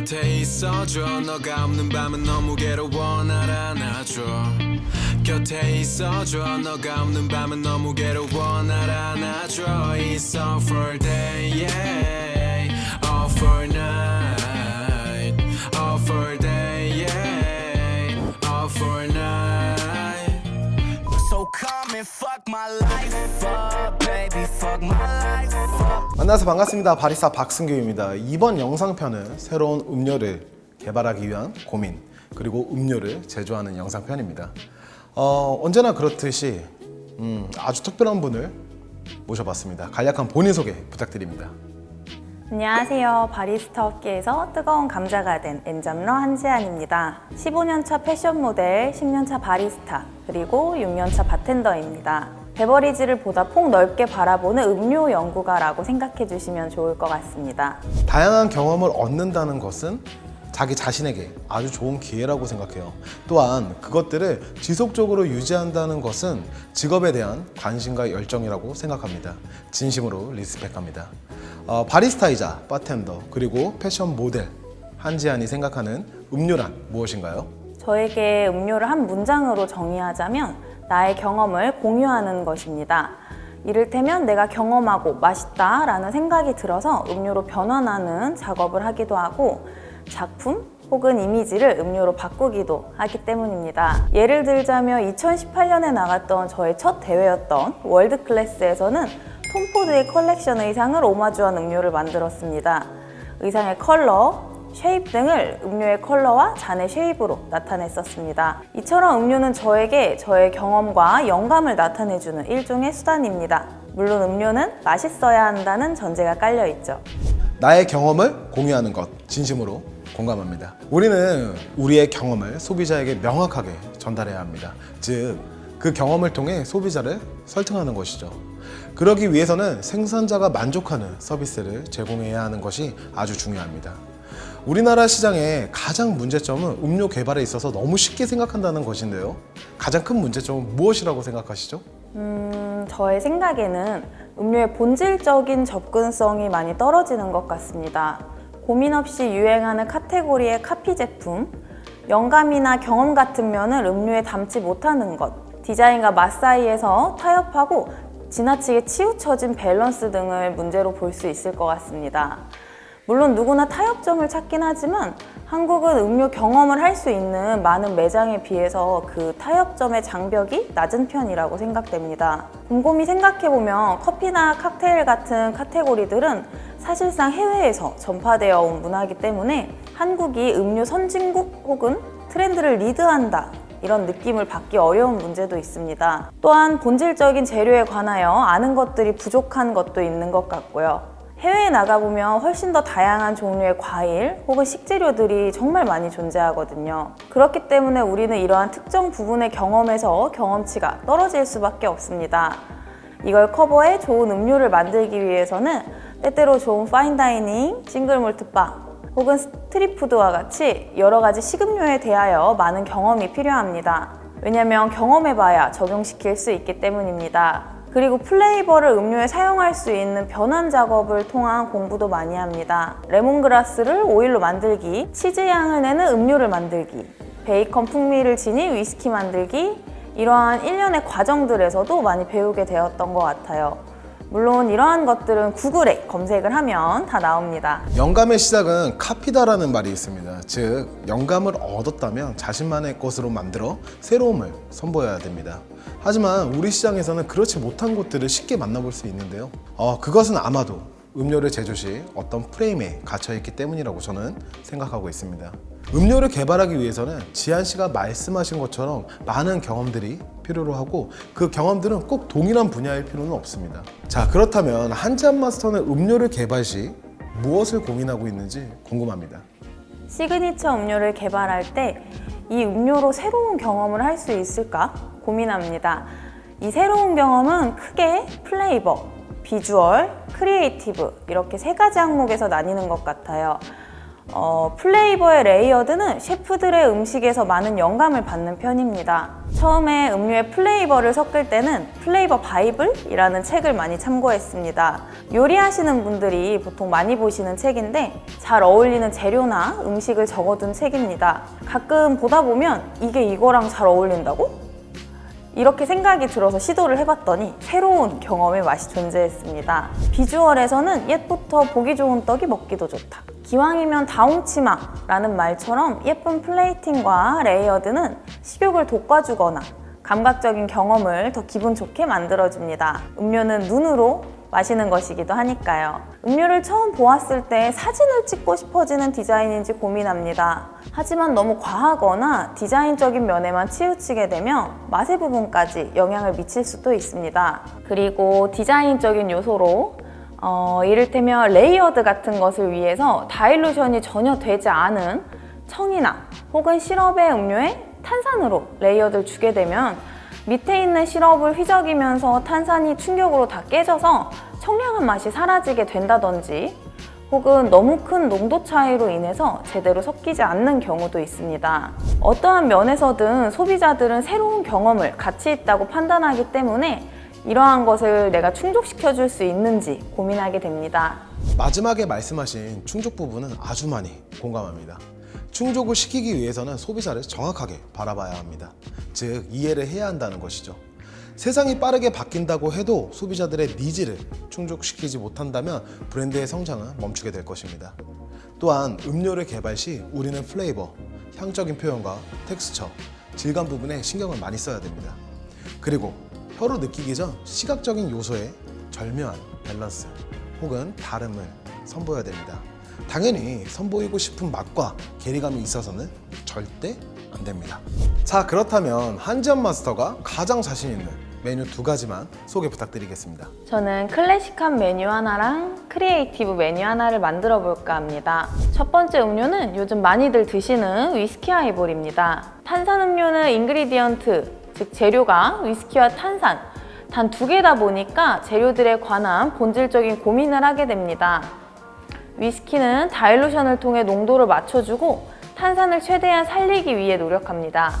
곁에 있어줘 너가 없는 밤은 너무 괴로워 날 안아줘 곁에 있어줘 너가 없는 밤은 너무 괴로워 날 안아줘 It's all for day yeah all for night all for day yeah all for night So come and fuck my life up, baby. Fuck my life up. 만나서 반갑습니다. 바리스타 박승규입니다. 이번 영상편은 새로운 음료를 개발하기 위한 고민 그리고 음료를 제조하는 영상편입니다. 어, 언제나 그렇듯이 음, 아주 특별한 분을 모셔봤습니다. 간략한 본인 소개 부탁드립니다. 안녕하세요. 바리스타 업계에서 뜨거운 감자가 된 엔잡러 한지안입니다. 15년차 패션 모델, 10년차 바리스타, 그리고 6년차 바텐더입니다. 베버리지를 보다 폭 넓게 바라보는 음료 연구가라고 생각해 주시면 좋을 것 같습니다. 다양한 경험을 얻는다는 것은 자기 자신에게 아주 좋은 기회라고 생각해요. 또한 그것들을 지속적으로 유지한다는 것은 직업에 대한 관심과 열정이라고 생각합니다. 진심으로 리스펙합니다. 어, 바리스타이자 바텐더 그리고 패션 모델 한지안이 생각하는 음료란 무엇인가요? 저에게 음료를 한 문장으로 정의하자면 나의 경험을 공유하는 것입니다. 이를테면 내가 경험하고 맛있다 라는 생각이 들어서 음료로 변환하는 작업을 하기도 하고 작품 혹은 이미지를 음료로 바꾸기도 하기 때문입니다. 예를 들자면 2018년에 나갔던 저의 첫 대회였던 월드 클래스에서는 톰포드의 컬렉션 의상을 오마주한 음료를 만들었습니다. 의상의 컬러, 쉐입 등을 음료의 컬러와 잔의 쉐입으로 나타냈었습니다. 이처럼 음료는 저에게 저의 경험과 영감을 나타내주는 일종의 수단입니다. 물론 음료는 맛있어야 한다는 전제가 깔려 있죠. 나의 경험을 공유하는 것 진심으로 공감합니다. 우리는 우리의 경험을 소비자에게 명확하게 전달해야 합니다. 즉, 그 경험을 통해 소비자를 설득하는 것이죠. 그러기 위해서는 생산자가 만족하는 서비스를 제공해야 하는 것이 아주 중요합니다. 우리나라 시장의 가장 문제점은 음료 개발에 있어서 너무 쉽게 생각한다는 것인데요. 가장 큰 문제점은 무엇이라고 생각하시죠? 음, 저의 생각에는 음료의 본질적인 접근성이 많이 떨어지는 것 같습니다. 고민 없이 유행하는 카테고리의 카피 제품, 영감이나 경험 같은 면을 음료에 담지 못하는 것, 디자인과 맛 사이에서 타협하고 지나치게 치우쳐진 밸런스 등을 문제로 볼 수 있을 것 같습니다. 물론 누구나 타협점을 찾긴 하지만 한국은 음료 경험을 할 수 있는 많은 매장에 비해서 그 타협점의 장벽이 낮은 편이라고 생각됩니다. 곰곰이 생각해보면 커피나 칵테일 같은 카테고리들은 사실상 해외에서 전파되어 온 문화이기 때문에 한국이 음료 선진국 혹은 트렌드를 리드한다 이런 느낌을 받기 어려운 문제도 있습니다. 또한 본질적인 재료에 관하여 아는 것들이 부족한 것도 있는 것 같고요. 해외에 나가보면 훨씬 더 다양한 종류의 과일 혹은 식재료들이 정말 많이 존재하거든요. 그렇기 때문에 우리는 이러한 특정 부분의 경험에서 경험치가 떨어질 수밖에 없습니다. 이걸 커버해 좋은 음료를 만들기 위해서는 때때로 좋은 파인다이닝, 싱글몰트바 혹은 스트리트푸드와 같이 여러 가지 식음료에 대하여 많은 경험이 필요합니다. 왜냐하면 경험해봐야 적용시킬 수 있기 때문입니다. 그리고 플레이버를 음료에 사용할 수 있는 변환 작업을 통한 공부도 많이 합니다. 레몬그라스를 오일로 만들기, 치즈 향을 내는 음료를 만들기, 베이컨 풍미를 지닌 위스키 만들기, 이러한 일련의 과정들에서도 많이 배우게 되었던 것 같아요. 물론 이러한 것들은 구글에 검색을 하면 다 나옵니다. 영감의 시작은 카피다라는 말이 있습니다. 즉, 영감을 얻었다면 자신만의 것으로 만들어 새로움을 선보여야 됩니다. 하지만 우리 시장에서는 그렇지 못한 곳들을 쉽게 만나볼 수 있는데요. 어, 그것은 아마도 음료를 제조 시 어떤 프레임에 갇혀 있기 때문이라고 저는 생각하고 있습니다. 음료를 개발하기 위해서는 지한 씨가 말씀하신 것처럼 많은 경험들이 필요로 하고 그 경험들은 꼭 동일한 분야일 필요는 없습니다. 자, 그렇다면 한지한 마스터는 음료를 개발 시 무엇을 고민하고 있는지 궁금합니다. 시그니처 음료를 개발할 때 이 음료로 새로운 경험을 할 수 있을까 고민합니다. 이 새로운 경험은 크게 플레이버, 비주얼, 크리에이티브 이렇게 세 가지 항목에서 나뉘는 것 같아요. 어, 플레이버의 레이어드는 셰프들의 음식에서 많은 영감을 받는 편입니다. 처음에 음료에 플레이버를 섞을 때는 플레이버 바이블이라는 책을 많이 참고했습니다. 요리하시는 분들이 보통 많이 보시는 책인데 잘 어울리는 재료나 음식을 적어둔 책입니다. 가끔 보다 보면 이게 이거랑 잘 어울린다고? 이렇게 생각이 들어서 시도를 해봤더니 새로운 경험의 맛이 존재했습니다. 비주얼에서는 옛부터 보기 좋은 떡이 먹기도 좋다. 기왕이면 다홍 치마라는 말처럼 예쁜 플레이팅과 레이어드는 식욕을 돋궈주거나 감각적인 경험을 더 기분 좋게 만들어줍니다. 음료는 눈으로 마시는 것이기도 하니까요. 음료를 처음 보았을 때 사진을 찍고 싶어지는 디자인인지 고민합니다. 하지만 너무 과하거나 디자인적인 면에만 치우치게 되면 맛의 부분까지 영향을 미칠 수도 있습니다. 그리고 디자인적인 요소로 어, 이를테면 레이어드 같은 것을 위해서 다일루션이 전혀 되지 않은 청이나 혹은 시럽의 음료에 탄산으로 레이어드를 주게 되면 밑에 있는 시럽을 휘저기면서 탄산이 충격으로 다 깨져서 청량한 맛이 사라지게 된다든지 혹은 너무 큰 농도 차이로 인해서 제대로 섞이지 않는 경우도 있습니다. 어떠한 면에서든 소비자들은 새로운 경험을 가치 있다고 판단하기 때문에 이러한 것을 내가 충족시켜 줄 수 있는지 고민하게 됩니다. 마지막에 말씀하신 충족 부분은 아주 많이 공감합니다. 충족을 시키기 위해서는 소비자를 정확하게 바라봐야 합니다. 즉, 이해를 해야 한다는 것이죠. 세상이 빠르게 바뀐다고 해도 소비자들의 니즈를 충족시키지 못한다면 브랜드의 성장은 멈추게 될 것입니다. 또한 음료를 개발 시 우리는 플레이버, 향적인 표현과 텍스처, 질감 부분에 신경을 많이 써야 됩니다. 그리고 혀로 느끼기 전 시각적인 요소의 절묘한 밸런스 혹은 다름을 선보여야 됩니다. 당연히 선보이고 싶은 맛과 괴리감이 있어서는 절대 안 됩니다. 자, 그렇다면 한지연 마스터가 가장 자신 있는 메뉴 두 가지만 소개 부탁드리겠습니다. 저는 클래식한 메뉴 하나랑 크리에이티브 메뉴 하나를 만들어 볼까 합니다. 첫 번째 음료는 요즘 많이들 드시는 위스키 하이볼입니다. 탄산음료는 인그리디언트, 즉 재료가 위스키와 탄산, 단 두 개다 보니까 재료들에 관한 본질적인 고민을 하게 됩니다. 위스키는 다일루션을 통해 농도를 맞춰주고 탄산을 최대한 살리기 위해 노력합니다.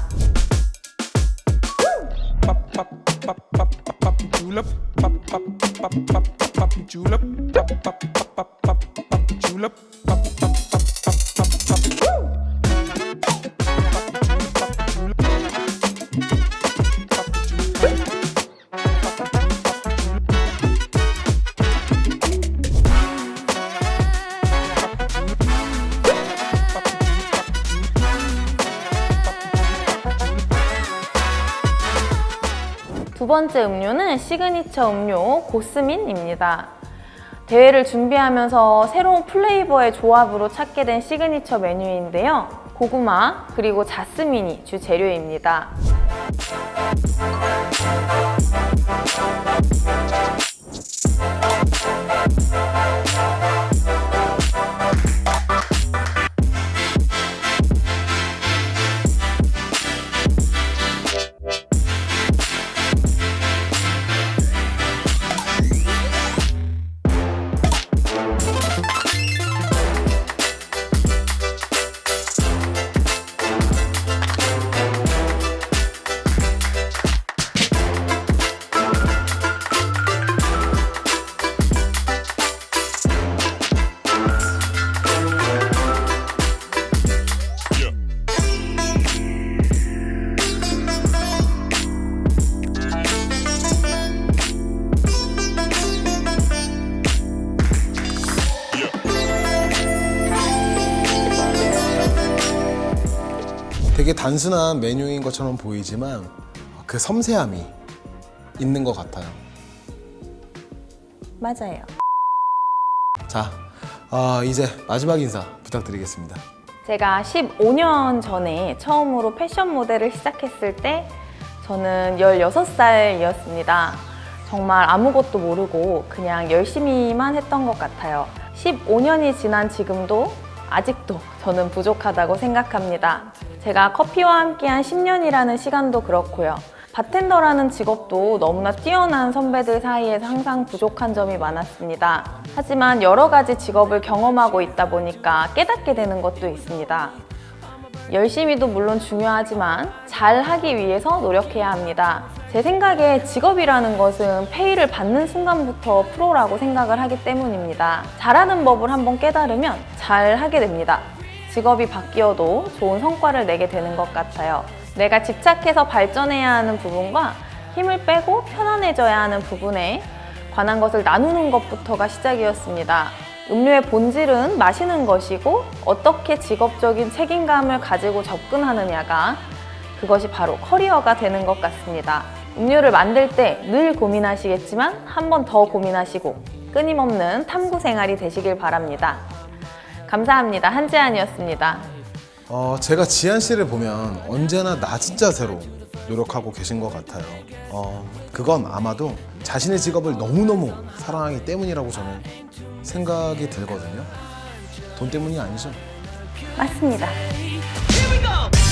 번째 음료는 시그니처 음료 고스민입니다. 대회를 준비하면서 새로운 플레이버의 조합으로 찾게 된 시그니처 메뉴인데요. 고구마 그리고 자스민이 주 재료입니다. 되게 단순한 메뉴인 것처럼 보이지만 그 섬세함이 있는 것 같아요. 맞아요. 자, 아, 이제 마지막 인사 부탁드리겠습니다. 제가 15년 전에 처음으로 패션 모델을 시작했을 때 저는 16살이었습니다. 정말 아무것도 모르고 그냥 열심히만 했던 것 같아요. 15년이 지난 지금도 아직도 저는 부족하다고 생각합니다. 제가 커피와 함께한 10년이라는 시간도 그렇고요. 바텐더라는 직업도 너무나 뛰어난 선배들 사이에서 항상 부족한 점이 많았습니다. 하지만 여러 가지 직업을 경험하고 있다 보니까 깨닫게 되는 것도 있습니다. 열심히도 물론 중요하지만 잘 하기 위해서 노력해야 합니다. 제 생각에 직업이라는 것은 페이를 받는 순간부터 프로라고 생각을 하기 때문입니다. 잘하는 법을 한번 깨달으면 잘 하게 됩니다. 직업이 바뀌어도 좋은 성과를 내게 되는 것 같아요. 내가 집착해서 발전해야 하는 부분과 힘을 빼고 편안해져야 하는 부분에 관한 것을 나누는 것부터가 시작이었습니다. 음료의 본질은 마시는 것이고 어떻게 직업적인 책임감을 가지고 접근하느냐가 그것이 바로 커리어가 되는 것 같습니다. 음료를 만들 때 늘 고민하시겠지만 한 번 더 고민하시고 끊임없는 탐구 생활이 되시길 바랍니다. 감사합니다. 한지안이었습니다. 어, 제가 지한 씨를 보면 언제나 낮은 자세로 노력하고 계신 것 같아요. 어, 그건 아마도 자신의 직업을 너무너무 사랑하기 때문이라고 저는 생각이 들거든요. 돈 때문이 아니죠. 맞습니다. Here we go.